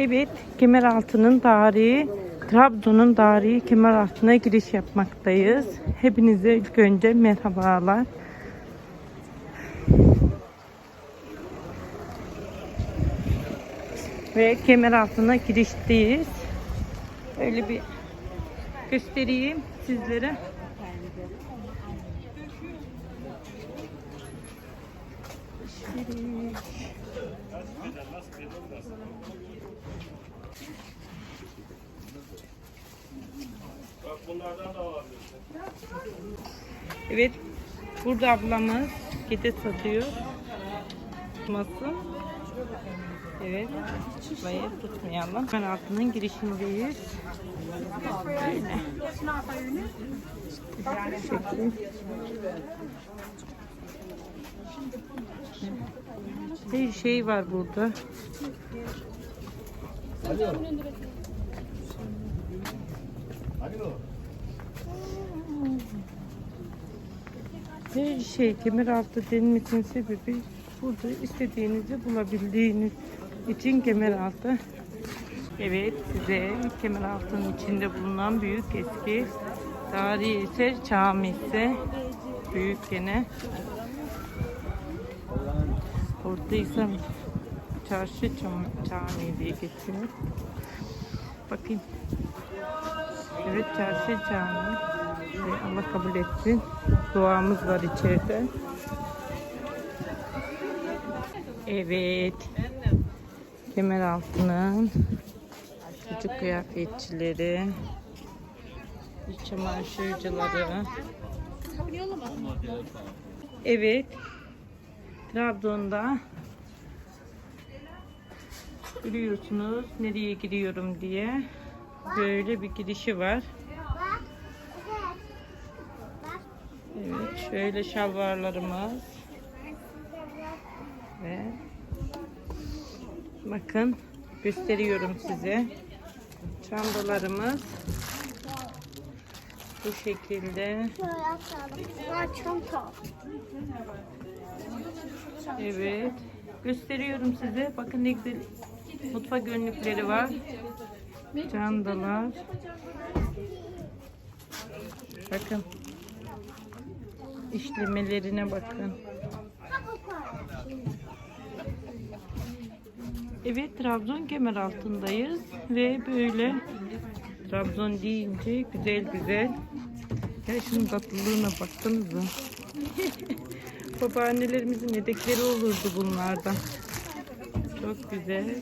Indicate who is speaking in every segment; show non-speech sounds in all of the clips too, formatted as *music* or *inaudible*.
Speaker 1: Evet, Kemeraltı'nın tarihi, Trabzon'un tarihi Kemeraltı'na giriş yapmaktayız. Hepinize ilk önce merhabalar. Ve Kemeraltı'na girişteyiz. Öyle bir göstereyim sizlere. Evet, burada ablamız gide satıyor. Tutmasın. Evet, burayı tutmayalım. Ben altının girişindeyiz. Böyle. Şekil. Şey var burada. Her şey kemeraltı denmesinin sebebi burada istediğinizi bulabildiğiniz için kemeraltı. Evet size kemeraltının içinde bulunan büyük eski tarihi eser camisi. Büyük gene. Oradaysam çarşı cam, cami diye geçiyor. Bakayım. Evet çarşı cami. Ve Allah kabul etsin. Duamız var içeride. Evet. Kemeraltı'nın çocuk kıyafetçileri, iç çamaşırcıları. Evet. Trabzon'da biliyorsunuz nereye gidiyorum diye böyle bir girişi var. Evet, şöyle şalvarlarımız ve bakın gösteriyorum size. Çantalarımız bu şekilde. Evet. Gösteriyorum size. Bakın ne güzel mutfak önlükleri var. Çantalar. Bakın. İşlemelerine bakın. Evet Trabzon kemer altındayız ve böyle Trabzon deyince güzel güzel. Ya şunun tatlılığına baksanıza. *laughs* Babaannelerimizin yedekleri olurdu bunlardan. Çok güzel.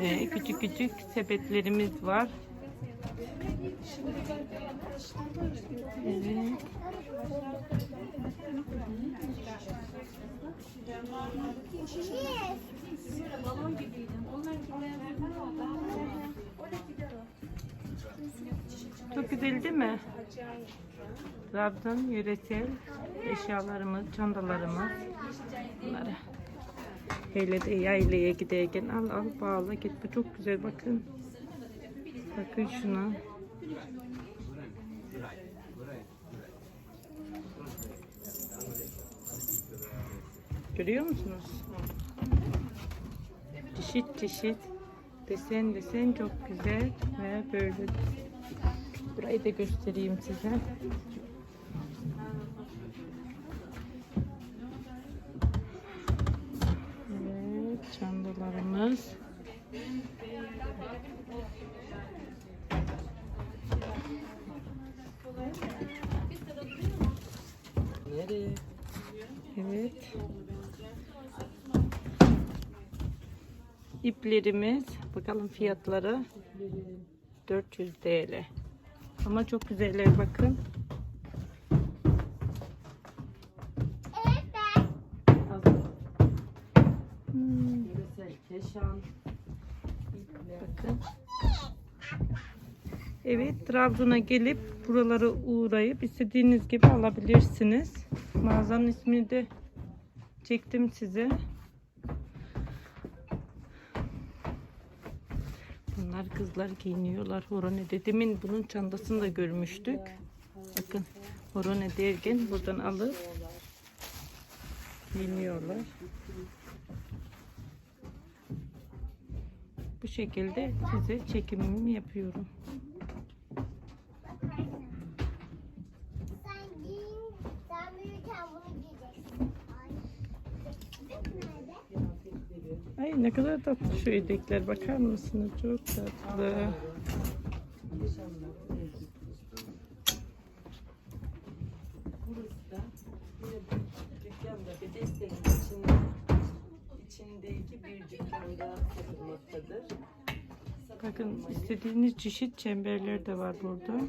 Speaker 1: Ve küçük küçük sepetlerimiz var. Çok güzel değil mi? Trabzon yöresel eşyalarımız, çantalarımız. Bunları. Hele de yaylaya giderken al al bağla git. Bu çok güzel bakın. Bakın şuna. Görüyor musunuz? Çeşit çeşit desen desen çok güzel ve böyle burayı da göstereyim size. Evet, çantalarımız. Evet. İplerimiz. Bakalım fiyatları. 400 TL. Ama çok güzeller bakın. Bakın. Evet, Trabzon'a gelip buralara uğrayıp istediğiniz gibi alabilirsiniz. Mağazanın ismini de çektim size. Bunlar kızlar giyiniyorlar. Horone dedemin bunun çantasını da görmüştük. Bakın horone derken buradan alıp giyiniyorlar. Bu şekilde size çekimimi yapıyorum.
Speaker 2: Sen giyin. Sen büyürken bunu giyeceksin. Ay.
Speaker 1: Ne kadar tatlı şu etekler bakar mısınız? Çok tatlı.
Speaker 3: İçindeki bir dükkanda satılmaktadır.
Speaker 1: Bakın istediğiniz çeşit çemberler de var burada.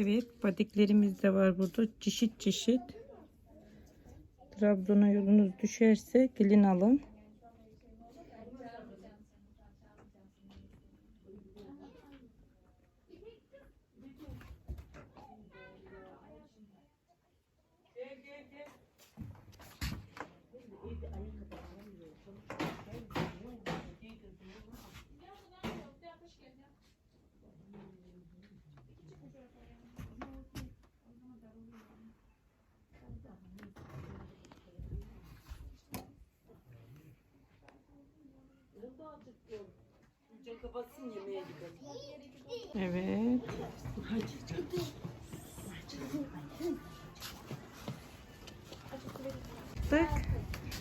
Speaker 1: Evet, badiklerimiz de var burada. Çeşit çeşit. Trabzon'a yolunuz düşerse gelin alın.
Speaker 3: Kapatsın yemeğe gidelim.
Speaker 1: Evet. Tık.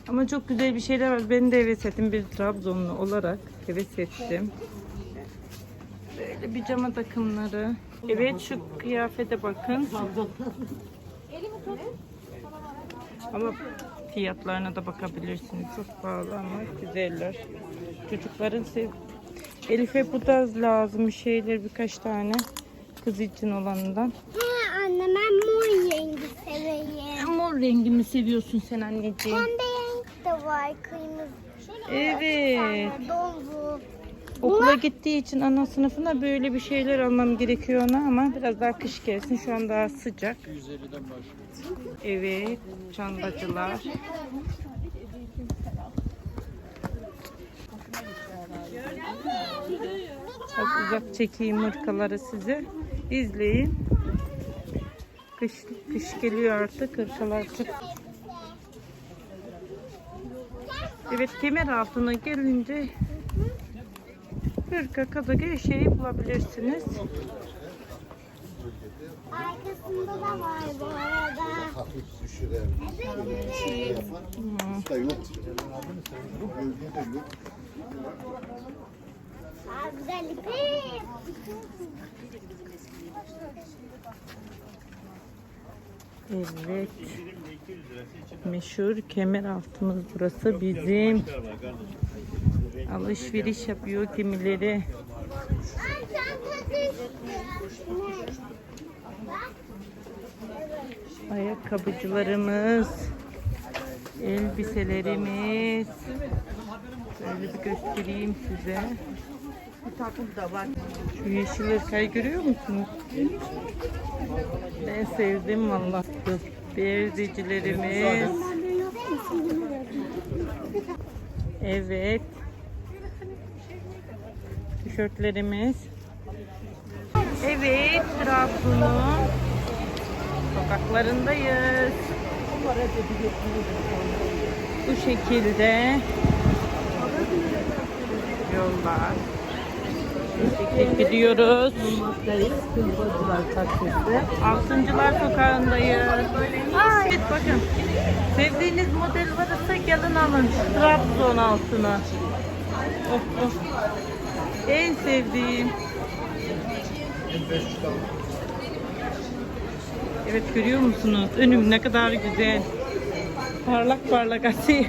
Speaker 1: Ama çok güzel bir şeyler var. Ben de heves ettim bir Trabzonlu olarak. Heves ettim. Böyle pijama takımları. Evet şu kıyafete bakın. Ama fiyatlarına da bakabilirsiniz. Çok pahalı ama güzeller. Çocukların sev Elif'e bu da lazım bir şeyler birkaç tane. Kız için olanından.
Speaker 2: Ha, anne ben mor rengi seveyim.
Speaker 1: Mor rengimi seviyorsun sen anneciğim.
Speaker 2: Pembe renk de var kırmızı.
Speaker 1: Evet.
Speaker 2: Dondu.
Speaker 1: Okula gittiği için ana sınıfına böyle bir şeyler almam gerekiyor ona ama biraz daha kış gelsin. Şu an daha sıcak. Evet, çantacılar. Az uzak çekeyim hırkaları size. İzleyin. Kış, kış geliyor artık hırkalar çok. Evet kemer altına gelince hırka kadar her şeyi bulabilirsiniz.
Speaker 2: Arkasında da var bu arada.
Speaker 4: hafif şey yapar. Da yok. Gölge de yok.
Speaker 1: Evet. Meşhur kemer altımız burası bizim. Alışveriş yapıyor kimileri. Ayakkabıcılarımız. Elbiselerimiz. Böyle bir göstereyim size.
Speaker 3: Bu takım da var.
Speaker 1: Şu yeşil ırkayı görüyor musunuz? Ben sevdim vallahi. Berzecilerimiz. Evet. Tişörtlerimiz. Evet, Trabzon'un sokaklarındayız. Bu şekilde yollar. Şekilde gidiyoruz. Altıncılar sokağındayız. Evet bakın. Sevdiğiniz model varsa gelin alın. Şu Trabzon altına. Of of. En sevdiğim. Evet görüyor musunuz? Önüm ne kadar güzel. Parlak parlak *laughs* asıyor.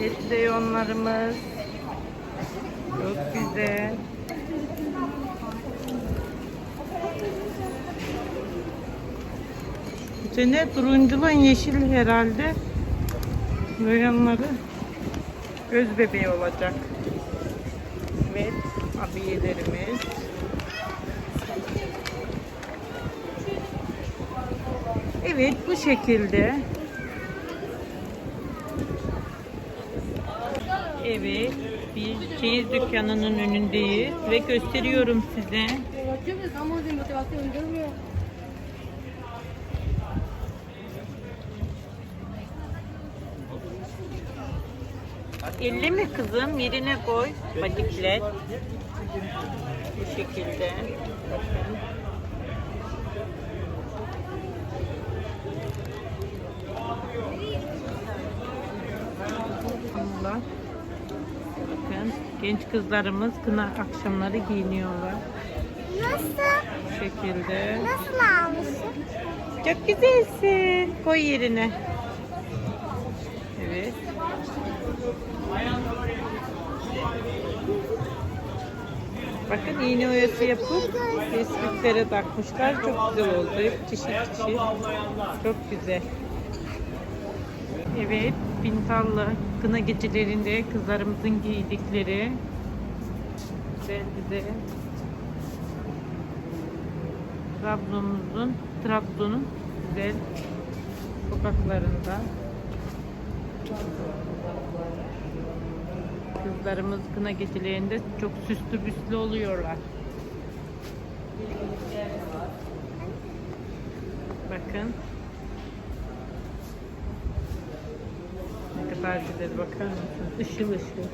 Speaker 1: Et reyonlarımız. Çok güzel. Sene turunculan yeşil herhalde. Reyonları göz bebeği olacak. Evet, abiyelerimiz. Evet, bu şekilde. Evet, bir çeyiz dükkanının önündeyiz ve gösteriyorum size. 50 mi kızım? Yerine koy. Badikler. Bu şekilde. Bakın. Hamular. Genç kızlarımız kına akşamları giyiniyorlar.
Speaker 2: Nasıl?
Speaker 1: Bu şekilde.
Speaker 2: Nasıl almışsın?
Speaker 1: Çok güzelsin. Koy yerine. Evet. Bakın iğne oyası yapıp resmiklere takmışlar. Çok güzel oldu. Hep çeşit çeşit. Çok güzel. Evet, Bintallı kına gecelerinde kızlarımızın giydikleri güzel güzel Trabzon'umuzun, Trabzon'un güzel sokaklarında kızlarımız kına gecelerinde çok süslü büslü oluyorlar. Bakın. Güzel bakar mısınız? Işıl ışıl.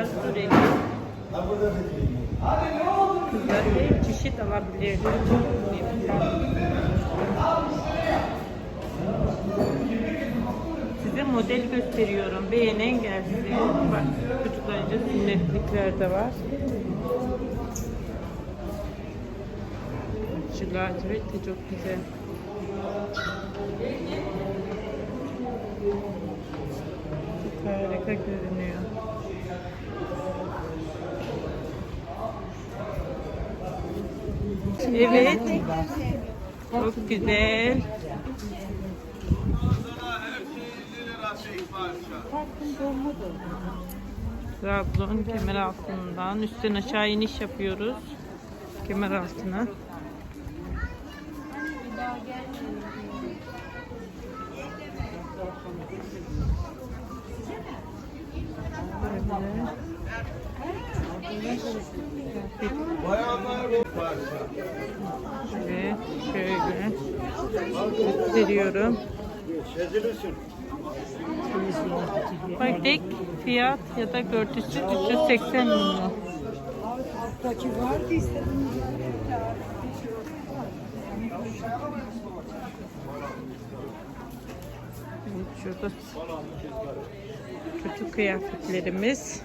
Speaker 1: Az süreli. Kızlar bir çeşit alabilir. Size model gösteriyorum. Beğenen gelsin. Bak çocuklarca sünnetlikler de var. Şu lacivert de çok güzel. Çok harika görünüyor. Evet. Çok güzel. Trabzon kemer altından üstten aşağı iniş yapıyoruz. Kemer altına. Evet, şöyle gösteriyorum. Patek fiyat ya da görüntüsü 380 milyon. Evet, şurada çocuk kıyafetlerimiz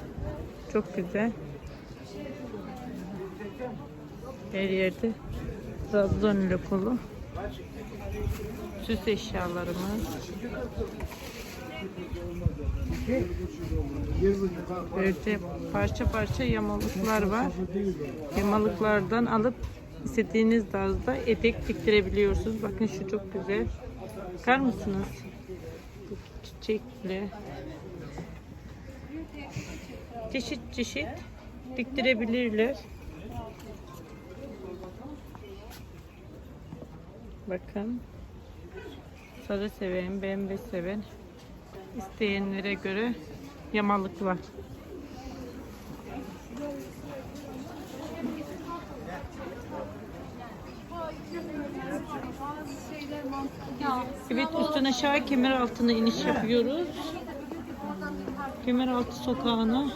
Speaker 1: çok güzel. Her yerde Trabzon lokolu süs eşyalarımız. Böyle parça parça yamalıklar var. Yamalıklardan alıp istediğiniz tarzda etek diktirebiliyorsunuz. Bakın şu çok güzel. Bakar mısınız? Bu Çiçekli. Çeşit çeşit diktirebilirler. Bakın. Sarı seven, pembe seven isteyenlere göre yamalık var. Evet üstten aşağı kemer altına iniş yapıyoruz. Kemer altı sokağına.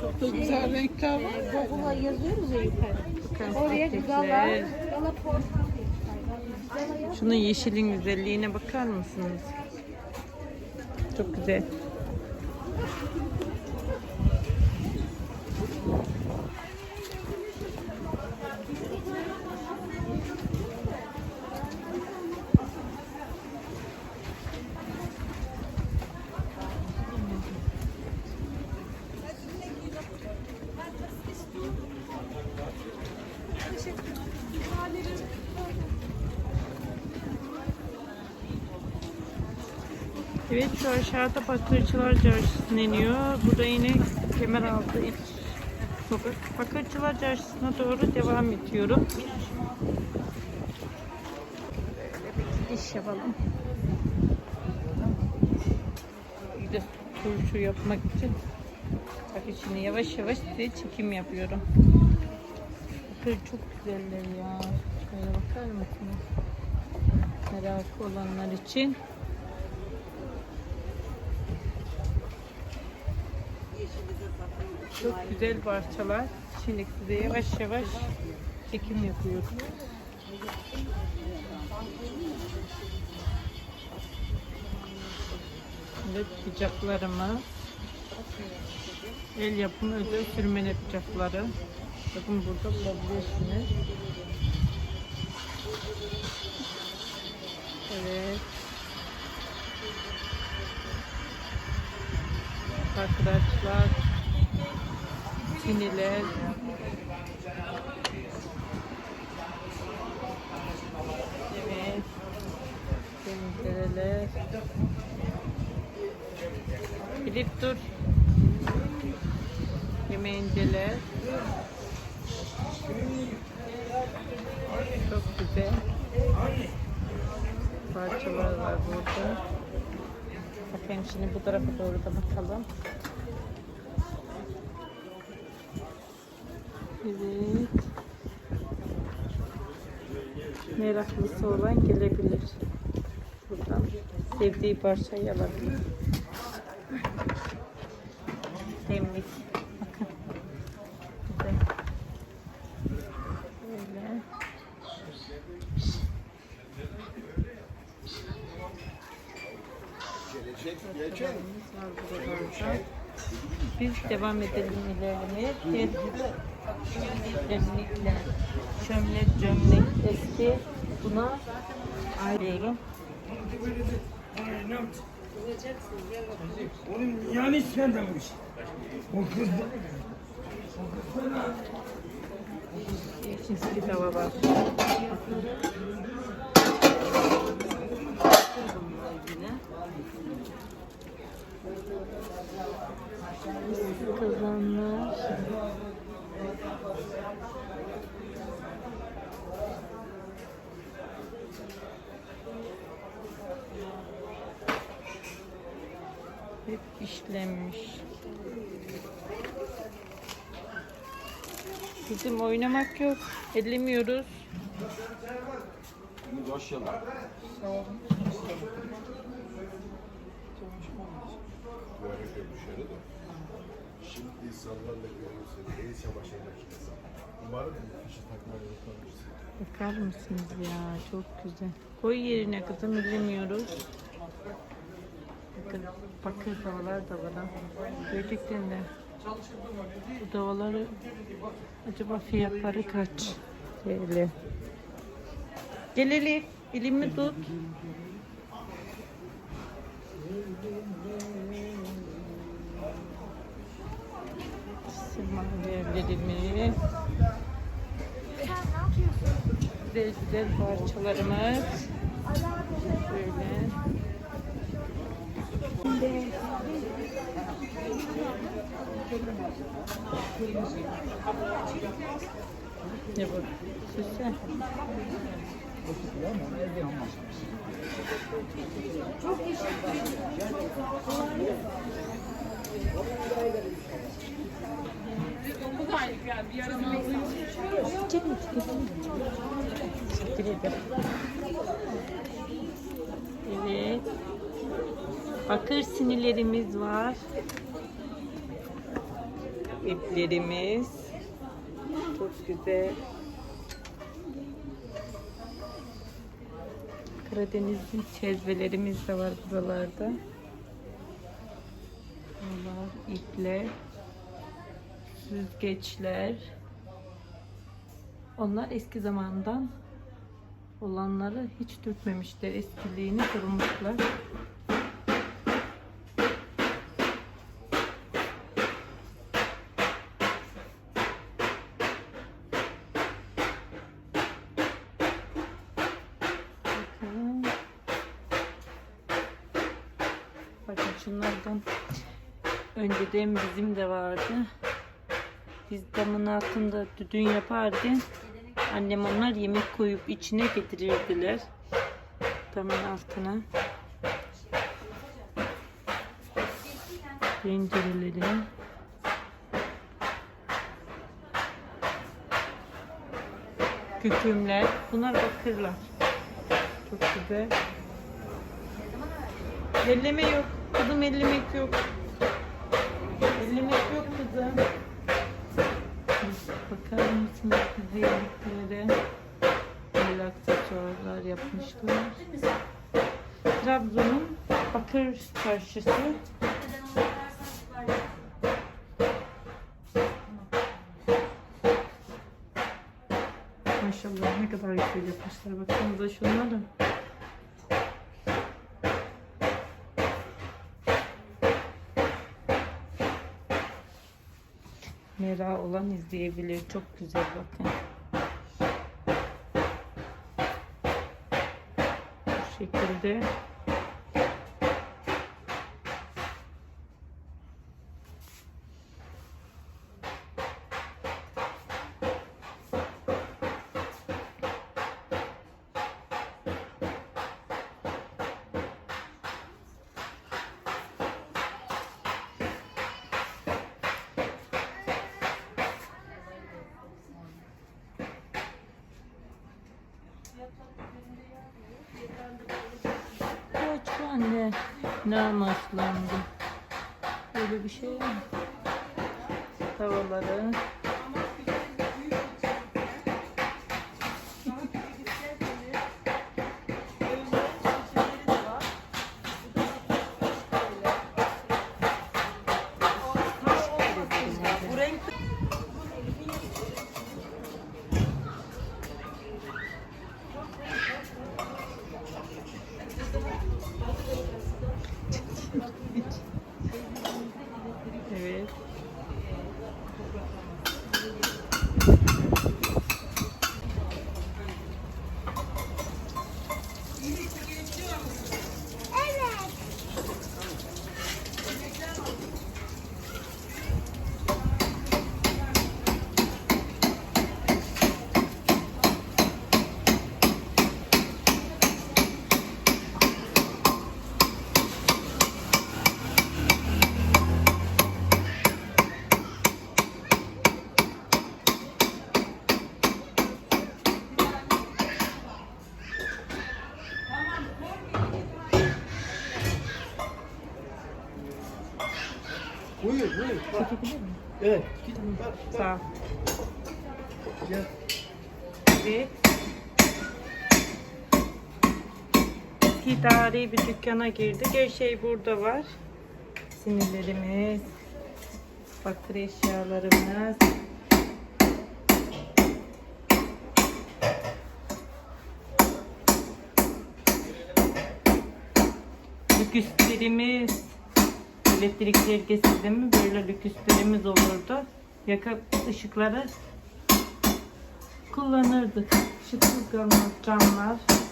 Speaker 1: Çok da güzel renkler var.
Speaker 2: Google'a yazıyoruz ya yukarı. Oraya
Speaker 1: etekler.
Speaker 2: gala.
Speaker 1: Şunun yeşilin güzelliğine bakar mısınız? Çok güzel. Evet şu aşağıda Bakırcılar Çarşısı'na iniyor. Burada yine Kemeraltı ilk sokak. Bakırcılar Çarşısı'na doğru devam ediyorum. Böyle bir gidiş yapalım. Bir de turşu yapmak için bak içini yavaş yavaş size çekim yapıyorum. Bakır çok güzeller ya. Şöyle bakar mısınız? Merakı olanlar için. Çok güzel parçalar. Şimdi size yavaş yavaş çekim yapıyorum. Evet bıçaklarımı el yapımı özel sürmene bıçakları. Bakın burada bulabilirsiniz. Evet. Arkadaşlar siniler Evet. Tencereler. Gidip dur. Yemeğinceler. Çok güzel. Parçalar var burada. Bakayım şimdi bu tarafa doğru da bakalım. Evet. Meraklısı olan gelebilir. Buradan sevdiği parçayı alabilir. Demlik. Bakın. Güzel.
Speaker 4: Gelecek, gelecek.
Speaker 1: Biz devam edelim ilerlemeye. Özellikle çömlek gömlek eski buna ayrıyorum.
Speaker 5: Oğlum yani sen de bu iş. O kız
Speaker 1: Eski tava var. Kazanlar. Hep işlenmiş. Bizim oynamak yok. Ellemiyoruz.
Speaker 4: Böyle görmüşleri de. Şimdi insanlarla görüyorsun. El çamaşır. Umarım bu fişi takmayı unutmamışsın.
Speaker 1: Bakar mısınız ya? Çok güzel. Koy yerine kızım ellemiyoruz. Bakın bakır davalar da var. ha. Gerçekten de. Bu davaları acaba fiyatları kaç? TL. Gel Elif. Elimi tut. Semaverlerimi. Güzel güzel parçalarımız. Böyle. Ne bu? Süse. Teşekkür ederim. Evet. Bakır sinilerimiz var. İplerimiz. Çok güzel. Karadeniz'in çezvelerimiz de var buralarda. Bunlar ipler. Süzgeçler. Onlar eski zamandan olanları hiç dökmemişler. Eskiliğini korumuşlar. Bakın. Şunlardan önceden bizim de vardı. Biz damın altında düdün yaparken annem onlar yemek koyup içine getirirdiler. Damın altına. Pencereleri. Kükümler. Bunlar bakırlar. Çok güzel. Elleme yok. Kızım ellemek yok. Ellemek yok kızım. Güzelliklere? El aksesuarlar yapmışlar. Trabzon'un bakır çarşısı. Maşallah ne kadar güzel yapmışlar. Baksanıza şunlara. Merak olan izleyebilir. Çok güzel bakın. Bu şekilde. Namuslandı. Öyle bir şey mi? Tavaları. İdari bir dükkana girdik. Her şey burada var. Sinirlerimiz, bakır eşyalarımız. Lüküslerimiz. Elektrikler kesildi mi böyle lüküslerimiz olurdu. Yaka ışıkları kullanırdık. Işıksız camlar.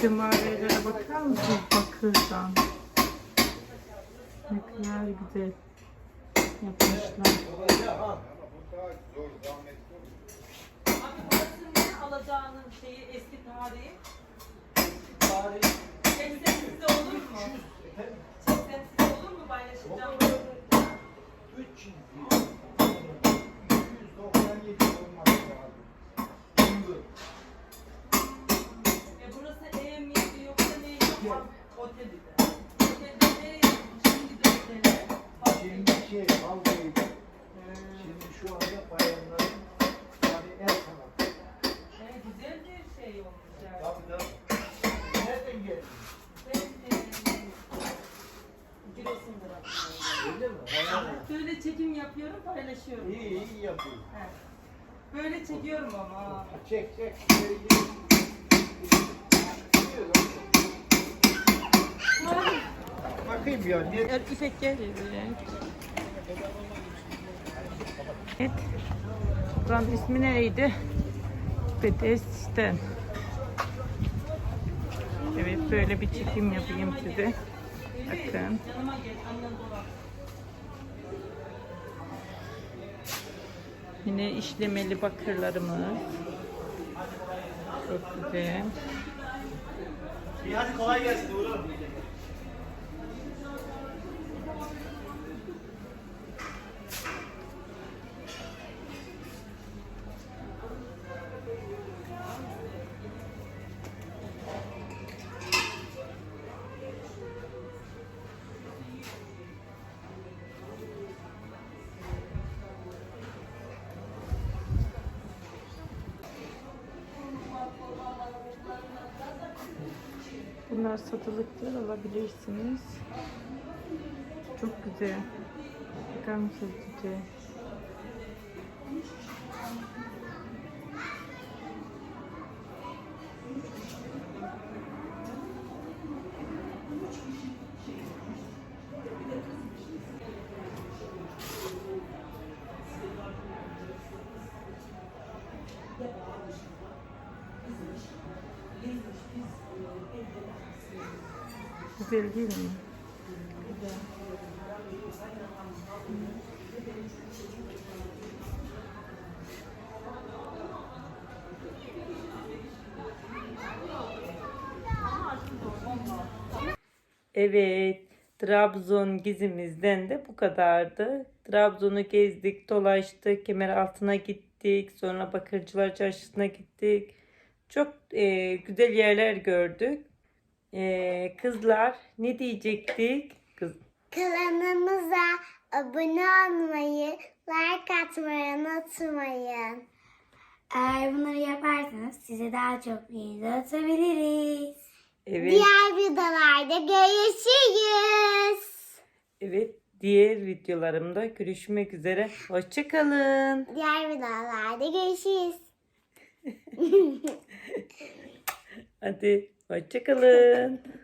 Speaker 1: Kümarelere bakar mısınız bakırdan? Ne kadar güzel yapmışlar.
Speaker 3: alacağının şeyi eski tarihi. Tarih. Çeksen size olur mu? Çeksen size olur mu paylaşacağım?
Speaker 6: 300
Speaker 3: Otelde de. Otelde de şimdi otelde.
Speaker 6: Şimdi şey kaldıydı. Şimdi şu anda bayanların yani el sanatı.
Speaker 3: E, güzel bir şey olmuş yani.
Speaker 6: Tabii tabii. Nereden geldin?
Speaker 3: Ben e, Giresun'da.
Speaker 6: Öyle mi? Hayal.
Speaker 3: Böyle çekim yapıyorum, paylaşıyorum.
Speaker 6: İyi iyi yapıyorsun.
Speaker 3: He. Böyle çekiyorum ama.
Speaker 6: Çek çek. Şöyle gir. Bakayım ya.
Speaker 1: Er, İpek gel. Evet. Buranın ismi neydi? Bedesten. Evet böyle bir çekim yapayım size. Bakın. Yine işlemeli bakırlarımız. Çok güzel.
Speaker 6: Hadi kolay gelsin oğlum.
Speaker 1: Bunlar satılıktır alabilirsiniz. Çok güzel. Bakar mısınız güzel? Evet, Trabzon gezimizden de bu kadardı. Trabzon'u gezdik, dolaştık, kemer altına gittik, sonra Bakırcılar Çarşısı'na gittik. Çok e, güzel yerler gördük. E, kızlar ne diyecektik? Kız,
Speaker 2: Kanalımıza abone olmayı, like atmayı unutmayın.
Speaker 7: Eğer bunları yaparsanız size daha çok video atabiliriz.
Speaker 1: Evet,
Speaker 2: Diğer videolarda görüşürüz.
Speaker 1: evet. Diğer videolarımda görüşmek üzere. Hoşçakalın.
Speaker 2: Diğer videolarda görüşürüz. *laughs*
Speaker 1: Hadi hoşçakalın. *laughs*